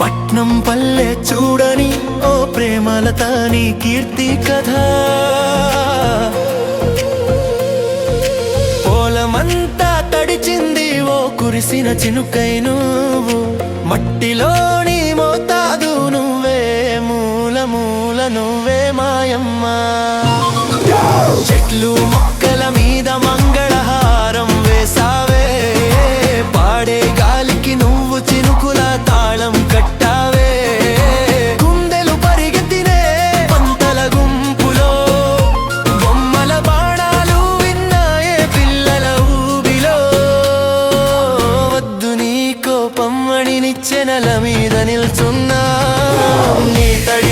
పట్నం పల్లె చూడని ఓ ప్రేమలతాని కీర్తి కథ. పోలమంతా తడిచింది ఓ కురిసిన చినుకైను మట్టిలోని మాయమ్మ చెట్లు మొక్కల మీద మంగళహారం వేసావే. పాడే గాలికి నువ్వు చినుకుల తాళం కట్టావే. గుండెలు పరిగెత్తినే పంతల గుంపులో. బొమ్మల బాణాలు విన్నాయే పిల్లల ఊబిలో. వద్దు నీ కోపం నిచ్చెనల మీద నిల్చున్నా. నీ తడి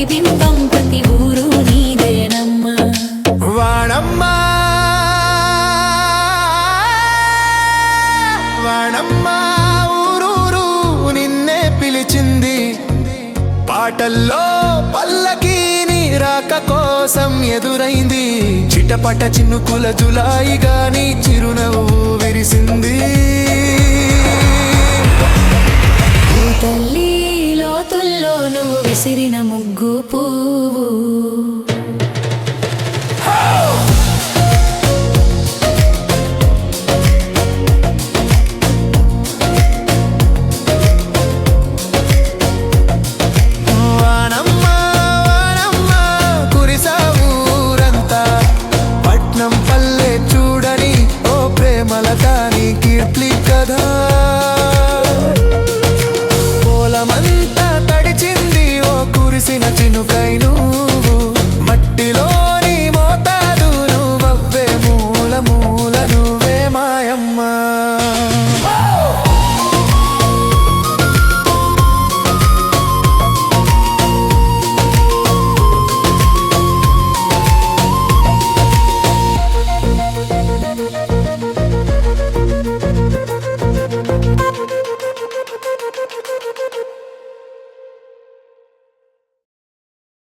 ప్రతిబింబం ప్రతి ఊరు నీదేనమ్మా వాణమ్మ వాణమ్మ ఊరూరు నిన్నే పిలిచింది. పాటల్లో పల్లకి నీ రాక కోసం ఎదురైంది. చిటపట చిన్నుకుల జులాయి గాని చిరునవ్వు. గుగ్గు పువ్వు. పల్లె చూడని ఓ ప్రేమల దాని కీర్తి కదా కురిసిన చినుకైను